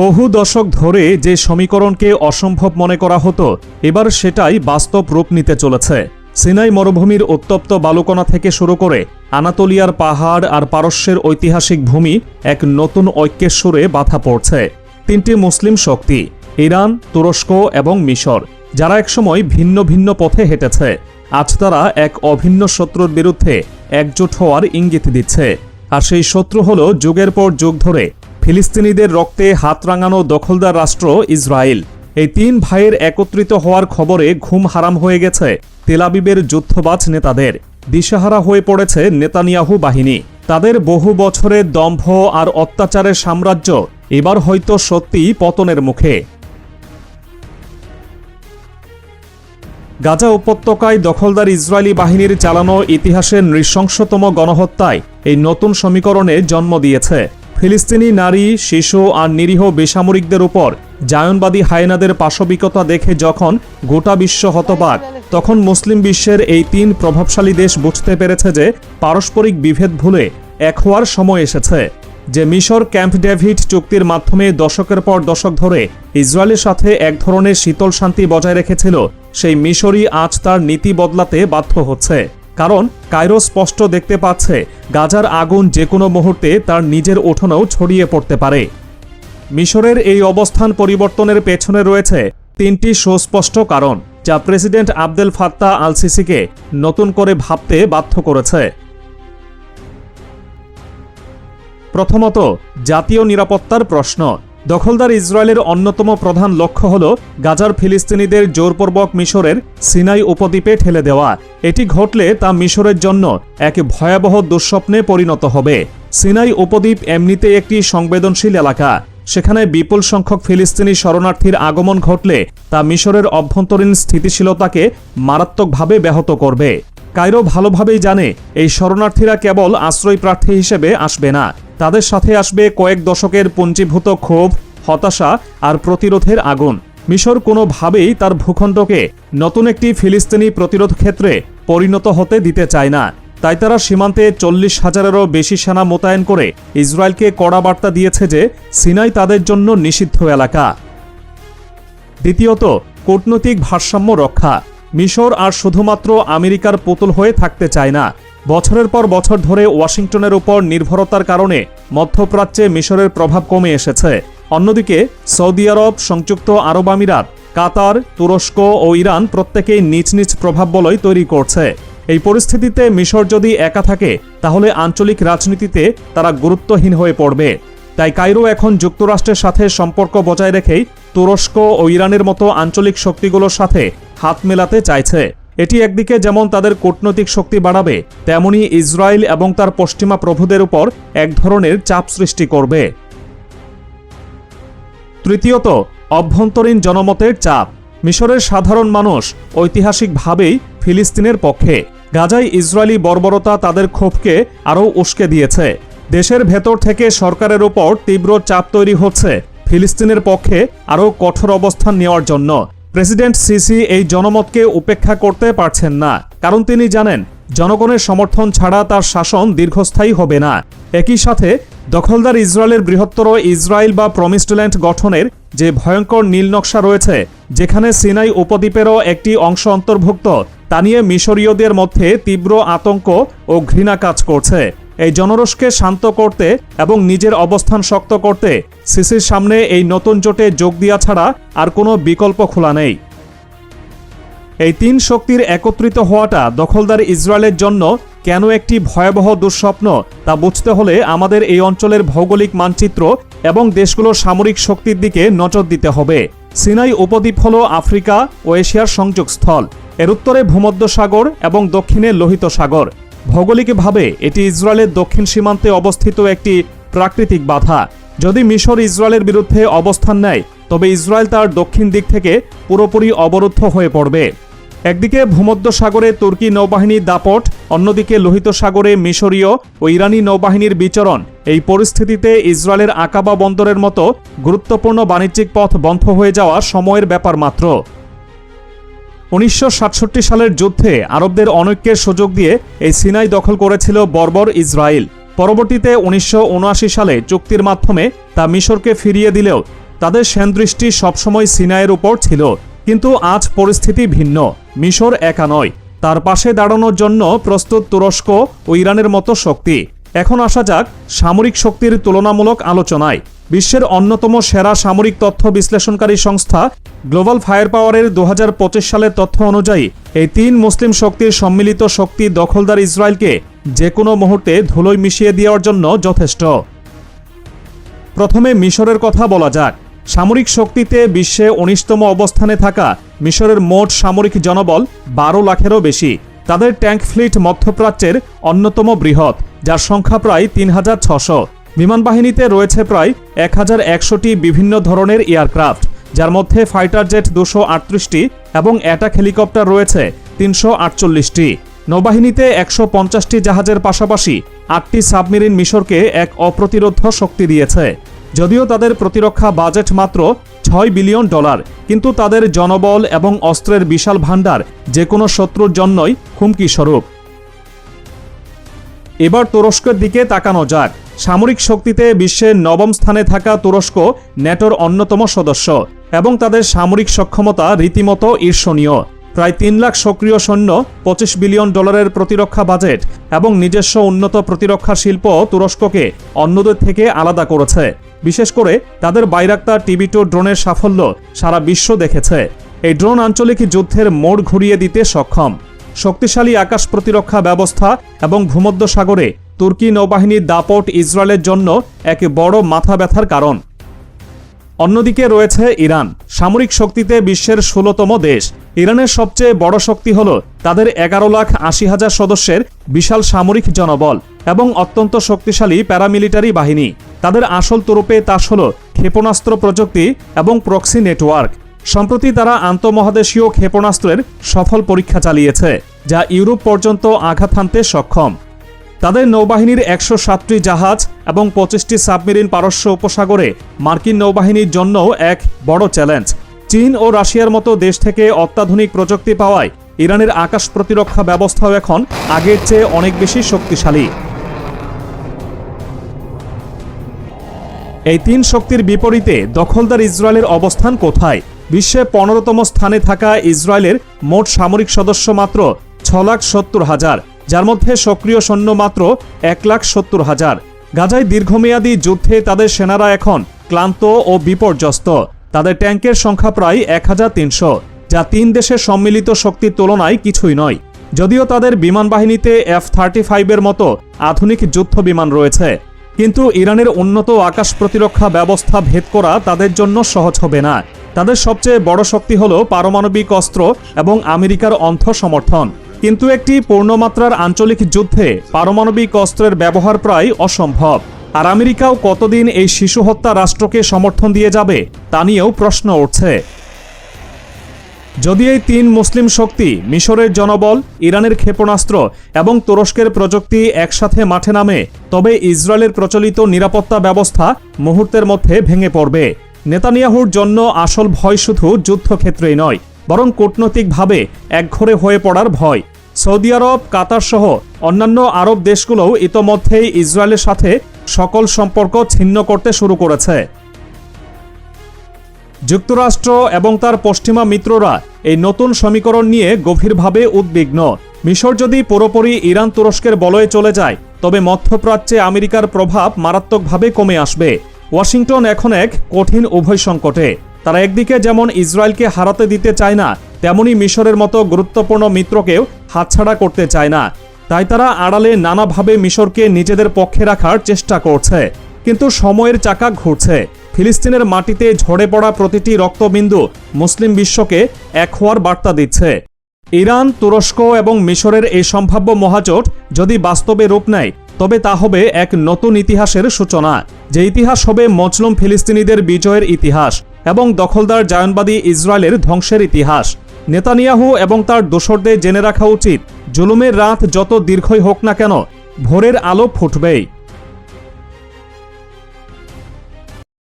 বহু দশক ধরে যে সমীকরণকে অসম্ভব মনে করা হতো, এবার সেটাই বাস্তব রূপ নিতে চলেছে। সিনাই মরুভূমির উত্তপ্ত বালুকণা থেকে শুরু করে আনাতোলিয়ার পাহাড় আর পারস্যের ঐতিহাসিক ভূমি এক নতুন ঐক্যের সুরে বাধা পড়ছে। তিনটি মুসলিম শক্তি, ইরান, তুরস্ক এবং মিশর, যারা একসময় ভিন্ন ভিন্ন পথে হেঁটেছে। আজ তারা এক অভিন্ন শত্রুর বিরুদ্ধে একজোট হওয়ার ইঙ্গিত দিচ্ছে। আর সেই শত্রু হল যুগের পর যুগ ধরে ফিলিস্তিনিদের রক্তে হাত রাঙানো দখলদার রাষ্ট্র ইসরায়েল। এই তিন ভাইয়ের একত্রিত হওয়ার খবরে ঘুম হারাম হয়ে গেছে তেলাবিবের যুদ্ধবাজ নেতাদের। দিশাহারা হয়ে পড়েছে নেতানিয়াহু বাহিনী। তাদের বহু বছরের দম্ভ আর অত্যাচারের সাম্রাজ্য এবার হয়তো সত্যিই পতনের মুখে। গাজা উপত্যকায় দখলদার ইসরায়েলি বাহিনীর চালানো ইতিহাসের নৃশংসতম গণহত্যায় এই নতুন সমীকরণে জন্ম দিয়েছে। ফিলিস্তিনি নারী, শিশু আর নিরীহ বেসামরিকদের উপর জায়নবাদী হায়নাদের পাশবিকতা দেখে যখন গোটা বিশ্ব হতবাক, তখন মুসলিম বিশ্বের এই তিন প্রভাবশালী দেশ বুঝতে পেরেছে যে পারস্পরিক বিভেদ ভুলে এক হওয়ার সময় এসেছে। যে মিশর ক্যাম্প ডেভিড চুক্তির মাধ্যমে দশকের পর দশক ধরে ইসরায়েলের সাথে এক ধরনের শীতল শান্তি বজায় রেখেছিল, সেই মিশরই আজ তার নীতি বদলাতে বাধ্য হচ্ছে। কারণ কায়রো স্পষ্ট দেখতে পাচ্ছে, গাজার আগুন যে কোনো মুহূর্তে তার নিজের উঠোনেও ছড়িয়ে পড়তে পারে। মিশরের এই অবস্থান পরিবর্তনের পেছনে রয়েছে তিনটি সুস্পষ্ট কারণ, যা প্রেসিডেন্ট আবদেল ফাত্তা আল সিসিকে নতুন করে ভাবতে বাধ্য করেছে। প্রথমত, জাতীয় নিরাপত্তার প্রশ্ন। দখলদার ইসরায়েলের অন্যতম প্রধান লক্ষ্য হল গাজার ফিলিস্তিনিদের জোরপূর্বক মিশরের সিনাই উপদ্বীপে ঠেলে দেওয়া। এটি ঘটলে তা মিশরের জন্য এক ভয়াবহ দুঃস্বপ্নে পরিণত হবে। সিনাই উপদ্বীপ এমনিতে একটি সংবেদনশীল এলাকা। সেখানে বিপুল সংখ্যক ফিলিস্তিনি শরণার্থীর আগমন ঘটলে তা মিশরের অভ্যন্তরীণ স্থিতিশীলতাকে মারাত্মকভাবে ব্যাহত করবে। কায়রো ভালোভাবেই জানে, এই শরণার্থীরা কেবল আশ্রয় প্রার্থী হিসেবে আসবে না। তাদের সাথে আসবে কয়েক দশকের পুঞ্জীভূত ক্ষোভ, হতাশা আর প্রতিরোধের আগুন। মিশর কোনোভাবেই তার ভূখণ্ডকে নতুন একটি ফিলিস্তিনি প্রতিরোধ ক্ষেত্রে পরিণত হতে দিতে চায় না। তাই তারা সীমান্তে চল্লিশ হাজারেরও বেশি সেনা মোতায়েন করে ইসরায়েলকে কড়া বার্তা দিয়েছে যে সিনাই তাদের জন্য নিষিদ্ধ এলাকা। দ্বিতীয়ত, কূটনৈতিক ভারসাম্য রক্ষা। মিশর আর শুধুমাত্র আমেরিকার পুতুল হয়ে থাকতে চায় না। বছরের পর বছর ধরে ওয়াশিংটনের উপর নির্ভরতার কারণে মধ্যপ্রাচ্যে মিশরের প্রভাব কমে এসেছে। অন্যদিকে, সৌদি আরব, সংযুক্ত আরব আমিরাত, কাতার, তুরস্ক ও ইরান প্রত্যেকেই নিজ নিজ প্রভাব বলয় তৈরি করছে। এই পরিস্থিতিতে মিশর যদি একা থাকে, তাহলে আঞ্চলিক রাজনীতিতে তারা গুরুত্বহীন হয়ে পড়বে। তাই কায়রো এখন যুক্তরাষ্ট্রের সাথে সম্পর্ক বজায় রেখেই তুরস্ক ও ইরানের মতো আঞ্চলিক শক্তিগুলোর সাথে হাত মেলাতে চাইছে। এটি একদিকে যেমন তাদের কূটনৈতিক শক্তি বাড়াবে, তেমনি ইসরায়েল এবং তার পশ্চিমা প্রভুদের উপর এক ধরনের চাপ সৃষ্টি করবে। তৃতীয়ত, অভ্যন্তরীণ জনমতের চাপ। মিশরের সাধারণ মানুষ ঐতিহাসিকভাবেই ফিলিস্তিনের পক্ষে। গাজায় ইসরায়েলি বর্বরতা তাদের ক্ষোভকে আরও উস্কে দিয়েছে। দেশের ভেতর থেকে সরকারের ওপর তীব্র চাপ তৈরি হচ্ছে ফিলিস্তিনের পক্ষে আরও কঠোর অবস্থান নেওয়ার জন্য। প্রেসিডেন্ট সিসি এই জনমতকে উপেক্ষা করতে পারছেন না। কারণ তিনি জানেন, জনগণের সমর্থন ছাড়া তার শাসন দীর্ঘস্থায়ী হবে না। একই সাথে, দখলদার ইসরায়েলের বৃহত্তর ইসরায়েল বা প্রমিস্টল্যান্ড গঠনের যে ভয়ঙ্কর নীল নকশা রয়েছে, যেখানে সিনাই উপদ্বীপেরও একটি অংশ অন্তর্ভুক্ত, তা নিয়ে মিশরীয়দের মধ্যে তীব্র আতঙ্ক ও ঘৃণা কাজ করছে। এই জনরোষকে শান্ত করতে এবং নিজের অবস্থান শক্ত করতে সিসির সামনে এই নতুন জোটে যোগ দেওয়া ছাড়া আর কোনো বিকল্প খোলা নেই। এই তিন শক্তির একত্রিত হওয়াটা দখলদার ইসরায়েলের জন্য কেন একটি ভয়াবহ দুঃস্বপ্ন তা বুঝতে হলে আমাদের এই অঞ্চলের ভৌগোলিক মানচিত্র এবং দেশগুলোর সামরিক শক্তির দিকে নজর দিতে হবে। সিনাই উপদ্বীপ হল আফ্রিকা ও এশিয়ার সংযোগস্থল। এর উত্তরে ভূমধ্যসাগর এবং দক্ষিণে লোহিত সাগর। ভৌগোলিকভাবে এটি ইসরায়েলের দক্ষিণ সীমান্তে অবস্থিত একটি প্রাকৃতিক বাধা। যদি মিশর ইসরায়েলের বিরুদ্ধে অবস্থান নেয়, তবে ইসরায়েল তার দক্ষিণ দিক থেকে পুরোপুরি অবরুদ্ধ হয়ে পড়বে। একদিকে ভূমধ্য সাগরে তুর্কি নৌবাহিনীর দাপট, অন্যদিকে লোহিত সাগরে মিশরীয় ও ইরানি নৌবাহিনীর বিচরণ। এই পরিস্থিতিতে ইসরায়েলের আকাবা বন্দরের মতো গুরুত্বপূর্ণ বাণিজ্যিক পথ বন্ধ হয়ে যাওয়া সময়ের ব্যাপার মাত্র। উনিশশো সাতষট্টি সালের যুদ্ধে আরবদের অনৈক্যের সুযোগ দিয়ে এই সিনাই দখল করেছিল বর্বর ইসরায়েল। পরবর্তীতে উনিশশো উনআশি সালে চুক্তির মাধ্যমে তা মিশরকে ফিরিয়ে দিলেও তাদের সেনদৃষ্টি সবসময় সিনাইয়ের উপর ছিল। কিন্তু আজ পরিস্থিতি ভিন্ন। মিশর একা নয়। তার পাশে দাঁড়ানোর জন্য প্রস্তুত তুরস্ক ও ইরানের মতো শক্তি। এখন আসা যাক সামরিক শক্তির তুলনামূলক আলোচনায়। বিশ্বের অন্যতম সেরা সামরিক তথ্য বিশ্লেষণকারী সংস্থা গ্লোবাল ফায়ার পাওয়ারের দু হাজার পঁচিশ সালের তথ্য অনুযায়ী, এই তিন মুসলিম শক্তির সম্মিলিত শক্তি দখলদার ইসরায়েলকে যে কোনো মুহূর্তে ধুলোয় মিশিয়ে দেওয়ার জন্য যথেষ্ট। প্রথমে মিশরের কথা বলা যাক। সামরিক শক্তিতে বিশ্বে উনিশতম অবস্থানে থাকা মিশরের মোট সামরিক জনবল বারো লাখেরও বেশি। তাদের ট্যাঙ্ক ফ্লিট মধ্যপ্রাচ্যের অন্যতম বৃহৎ, যার সংখ্যা প্রায় তিন হাজার ছশো। বিমান বাহিনীতে রয়েছে প্রায় এক হাজার একশোটি বিভিন্ন ধরনের এয়ারক্রাফট, যার মধ্যে ফাইটার জেট দুশো আটত্রিশটি এবং অ্যাটাক হেলিকপ্টার রয়েছে তিনশো আটচল্লিশটি। নৌবাহিনীতে একশো পঞ্চাশটি জাহাজের পাশাপাশি আটটি সাবমেরিন মিশরকে এক অপ্রতিরোধ শক্তি দিয়েছে। যদিও তাদের প্রতিরক্ষা বাজেট মাত্র ছয় বিলিয়ন ডলার, কিন্তু তাদের জনবল এবং অস্ত্রের বিশাল ভাণ্ডার যে কোনো শত্রুর জন্যই হুমকি স্বরূপ এবার তুরস্কের দিকে তাকানো যাক। সামরিক শক্তিতে বিশ্বের নবম স্থানে থাকা তুরস্ক ন্যাটোর অন্যতম সদস্য এবং তাদের সামরিক সক্ষমতা রীতিমতো ঈর্ষণীয়। প্রায় তিন লাখ সক্রিয় সৈন্য, পঁচিশ বিলিয়ন ডলারের প্রতিরক্ষা বাজেট এবং নিজস্ব উন্নত প্রতিরক্ষা শিল্প তুরস্ককে অন্যদের থেকে আলাদা করেছে। বিশেষ করে তাদের বাইরাক্তার টিভি টু ড্রোনের সাফল্য সারা বিশ্ব দেখেছে। এই ড্রোন আঞ্চলিক যুদ্ধের মোড় ঘুরিয়ে দিতে সক্ষম। শক্তিশালী আকাশ প্রতিরক্ষা ব্যবস্থা এবং ভূমধ্য সাগরে তুর্কি নৌবাহিনীর দাপট ইসরায়েলের জন্য এক বড় মাথা ব্যথার কারণ। অন্যদিকে রয়েছে ইরান। সামরিক শক্তিতে বিশ্বের ষোলতম দেশ। ইরানের সবচেয়ে বড় শক্তি হল তাদের এগারো লাখ আশি হাজার সদস্যের বিশাল সামরিক জনবল এবং অত্যন্ত শক্তিশালী প্যারামিলিটারি বাহিনী। তাদের আসল তরুপে তাস হল ক্ষেপণাস্ত্র প্রযুক্তি এবং প্রক্সি নেটওয়ার্ক। সম্প্রতি তারা আন্তঃমহাদেশীয় ক্ষেপণাস্ত্রের সফল পরীক্ষা চালিয়েছে, যা ইউরোপ পর্যন্ত আঘাত হানতে সক্ষম। তাদের নৌবাহিনীর একশো সাতটি জাহাজ এবং পঁচিশটি সাবমেরিন পারস্য উপসাগরে মার্কিন নৌবাহিনীর জন্যও এক বড় চ্যালেঞ্জ। চীন ও রাশিয়ার মতো দেশ থেকে অত্যাধুনিক প্রযুক্তি পাওয়ায় ইরানের আকাশ প্রতিরক্ষা ব্যবস্থাও এখন আগের চেয়ে অনেক বেশি শক্তিশালী। এই তিন শক্তির বিপরীতে দখলদার ইসরায়েলের অবস্থান কোথায়? বিশ্বে পনেরোতম স্থানে থাকা ইসরায়েলের মোট সামরিক সদস্য মাত্র ছ লাখ সত্তর হাজার। যার মধ্যে সক্রিয় সৈন্য মাত্র এক লাখ সত্তর হাজার। গাজায় দীর্ঘমেয়াদী যুদ্ধে তাদের সেনারা এখন ক্লান্ত ও বিপর্যস্ত। তাদের ট্যাঙ্কের সংখ্যা প্রায় এক হাজার তিনশো, যা তিন দেশের সম্মিলিত শক্তির তুলনায় কিছুই নয়। যদিও তাদের বিমান বাহিনীতে এফ থার্টি ফাইভের মতো আধুনিক যুদ্ধ বিমান রয়েছে, কিন্তু ইরানের উন্নত আকাশ প্রতিরক্ষা ব্যবস্থা ভেদ করা তাদের জন্য সহজ হবে না। তাদের সবচেয়ে বড় শক্তি হল পারমাণবিক অস্ত্র এবং আমেরিকার অন্থ সমর্থন। কিন্তু একটি পূর্ণমাত্রার আঞ্চলিক যুদ্ধে পারমাণবিক অস্ত্রের ব্যবহার প্রায় অসম্ভব। আর আমেরিকাও কতদিন এই শিশু হত্যা রাষ্ট্রকে সমর্থন দিয়ে যাবে, তা নিয়েও প্রশ্ন উঠছে। যদি এই তিন মুসলিম শক্তি, মিশরের জনবল, ইরানের ক্ষেপণাস্ত্র এবং তুরস্কের প্রযুক্তি একসাথে মাঠে নামে, তবে ইসরায়েলের প্রচলিত নিরাপত্তা ব্যবস্থা মুহূর্তের মধ্যে ভেঙে পড়বে। নেতানিয়াহুর জন্য আসল ভয় শুধু যুদ্ধক্ষেত্রেই নয় বরং কূটনৈতিকভাবে একঘরে হয়ে পড়ার ভয়। সৌদি আরব, কাতার সহ অন্যান্য আরব দেশগুলোও ইতোমধ্যেই ইসরায়েলের সাথে সকল সম্পর্ক ছিন্ন করতে শুরু করেছে। যুক্তরাষ্ট্র এবং তার পশ্চিমা মিত্ররা এই নতুন সমীকরণ নিয়ে গভীরভাবে উদ্বিগ্ন। মিশর যদি পুরোপুরি ইরান তুরস্কের বলয়ে চলে যায়, তবে মধ্যপ্রাচ্যে আমেরিকার প্রভাব মারাত্মকভাবে কমে আসবে। ওয়াশিংটন এখন এক কঠিন উভয় সংকটে। তারা একদিকে যেমন ইসরায়েলকে হারাতে দিতে চায় না, তেমনি মিশরের মতো গুরুত্বপূর্ণ মিত্রকেও হাতছাড়া করতে চায় না। তাই তারা আড়ালে নানাভাবে মিশরকে নিজেদের পক্ষে রাখার চেষ্টা করছে। কিন্তু সময়ের চাকা ঘুরছে। ফিলিস্তিনের মাটিতে ঝরে পড়া প্রতিটি রক্তবিন্দু মুসলিম বিশ্বকে এক হওয়ার বার্তা দিচ্ছে। ইরান, তুরস্ক এবং মিশরের এই সম্ভাব্য মহাজোট যদি বাস্তবে রূপ নেয়, তবে তা হবে এক নতুন ইতিহাসের সূচনা, যে ইতিহাস হবে মজলুম ফিলিস্তিনিদের বিজয়ের ইতিহাস। এবং দখলদার জায়নবাদী ইসরায়েলের ধ্বংসের ইতিহাস। নেতানিয়াহু এবং তার দোসরদের জেনে রাখা উচিত, জুলুমের রাত যত দীর্ঘই হোক না কেন, ভোরের আলো ফুটবেই।